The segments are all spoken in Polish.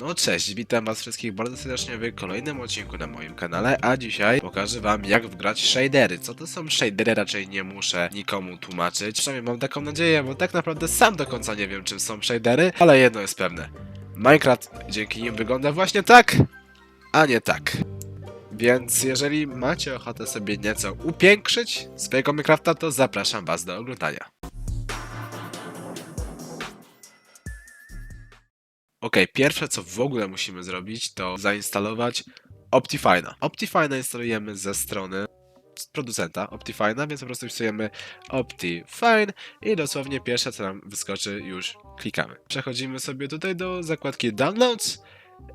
No cześć, witam was wszystkich bardzo serdecznie w kolejnym odcinku na moim kanale, a dzisiaj pokażę wam jak wgrać shadery. Co to są shadery raczej nie muszę nikomu tłumaczyć, przynajmniej mam taką nadzieję, bo tak naprawdę sam do końca nie wiem czym są shadery, ale jedno jest pewne. Minecraft dzięki nim wygląda właśnie tak, a nie tak. Więc jeżeli macie ochotę sobie nieco upiększyć swojego Minecrafta, to zapraszam was do oglądania. Okej, pierwsze co w ogóle musimy zrobić, to zainstalować Optifine'a. Optifine'a instalujemy ze strony producenta Optifine'a, więc po prostu wpisujemy Optifine i dosłownie pierwsze co nam wyskoczy już klikamy. Przechodzimy sobie tutaj do zakładki Downloads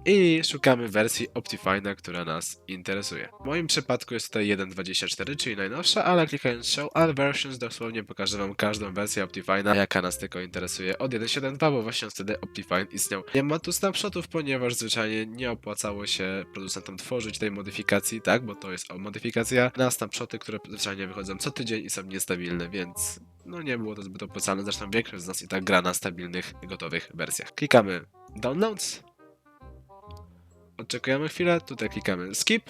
i szukamy wersji Optifine'a, która nas interesuje. W moim przypadku jest tutaj 1.24, czyli najnowsza, ale klikając Show All Versions dosłownie pokażę Wam każdą wersję Optifine'a, jaka nas tylko interesuje od 1.7.2, bo właśnie wtedy Optifine istniał. Nie ma tu snapshotów, ponieważ zwyczajnie nie opłacało się producentom tworzyć tej modyfikacji, tak, bo to jest modyfikacja na snapshoty, które zwyczajnie wychodzą co tydzień i są niestabilne, więc no nie było to zbyt opłacalne, zresztą większość z nas i tak gra na stabilnych, gotowych wersjach. Klikamy Downloads, Oczekujemy chwilę, tutaj klikamy skip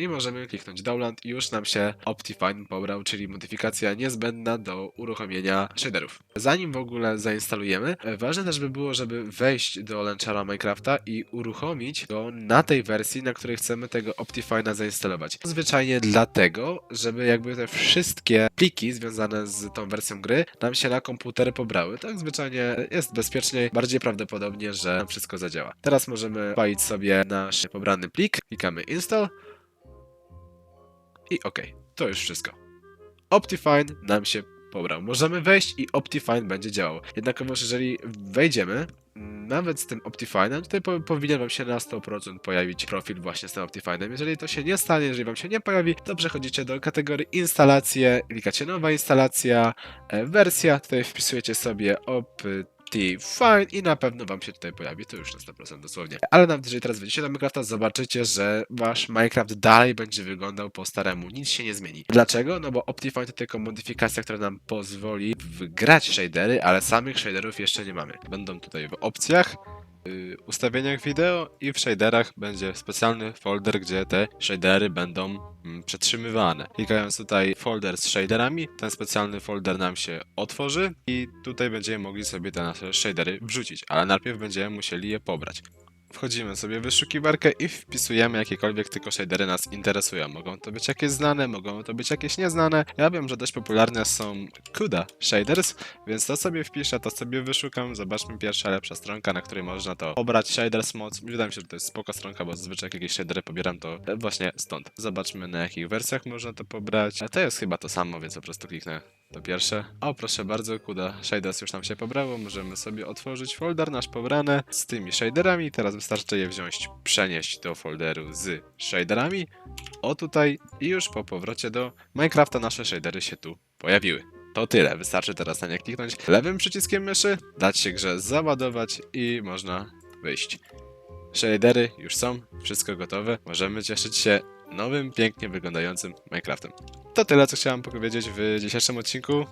i możemy kliknąć download i już nam się Optifine pobrał, czyli modyfikacja niezbędna do uruchomienia shaderów. Zanim w ogóle zainstalujemy, e, ważne też by było, żeby wejść do launchera Minecrafta i uruchomić go na tej wersji, na której chcemy tego Optifine'a zainstalować. Zwyczajnie dlatego, żeby jakby te wszystkie pliki związane z tą wersją gry nam się na komputer pobrały. Tak zwyczajnie jest bezpieczniej, bardziej prawdopodobnie, że nam wszystko zadziała. Teraz możemy walić sobie nasz pobrany plik, klikamy install i OK, to już wszystko. Optifine nam się pobrał. Możemy wejść i Optifine będzie działał. Jednakowoż jeżeli wejdziemy, mm, nawet z tym Optifine'em, tutaj po, powinien Wam się na 100% pojawić profil właśnie z tym Optifine'em. Jeżeli to się nie stanie, jeżeli Wam się nie pojawi, to przechodzicie do kategorii instalacje, klikacie nowa instalacja, e, wersja, tutaj wpisujecie sobie Optifine i na pewno Wam się tutaj pojawi, to już na 100% dosłownie. Ale nawet jeżeli teraz wejdziecie do Minecrafta, zobaczycie, że Wasz Minecraft dalej będzie wyglądał po staremu, nic się nie zmieni. Dlaczego? No bo Optifine to tylko modyfikacja, która nam pozwoli wgrać shadery, ale samych shaderów jeszcze nie mamy. Będą tutaj w opcjach, ustawieniach wideo i w shaderach będzie specjalny folder, gdzie te shadery będą mm, przetrzymywane. Klikając tutaj folder z shaderami, ten specjalny folder nam się otworzy i tutaj będziemy mogli sobie te nasze shadery wrzucić, ale najpierw będziemy musieli je pobrać. Wchodzimy sobie w wyszukiwarkę i wpisujemy jakiekolwiek tylko shadery nas interesują. Mogą to być jakieś znane, mogą to być jakieś nieznane. Ja wiem, że dość popularne są CUDA shaders, więc to sobie wpiszę, to sobie wyszukam. Zobaczmy pierwsza lepsza stronka, na której można to pobrać shaders moc. Wydaje mi się, że to jest spoko stronka, bo zazwyczaj jak jakieś shadery pobieram to właśnie stąd. Zobaczmy na jakich wersjach można to pobrać. A to jest chyba to samo, więc po prostu kliknę to pierwsze. O, proszę bardzo, kuda shaders już nam się pobrało. Możemy sobie otworzyć folder nasz pobrany z tymi shaderami. Teraz wystarczy je wziąć, przenieść do folderu z shaderami. O tutaj i już po powrocie do Minecrafta nasze shadery się tu pojawiły. To tyle, wystarczy teraz na nie kliknąć lewym przyciskiem myszy, dać się grze załadować i można wyjść. Shadery już są, wszystko gotowe. Możemy cieszyć się nowym, pięknie wyglądającym Minecraftem. To tyle, co chciałem powiedzieć w dzisiejszym odcinku.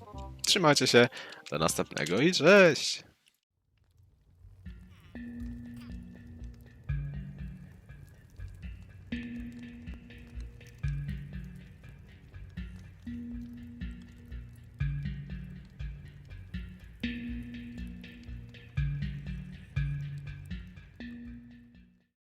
Trzymajcie się, do następnego i cześć!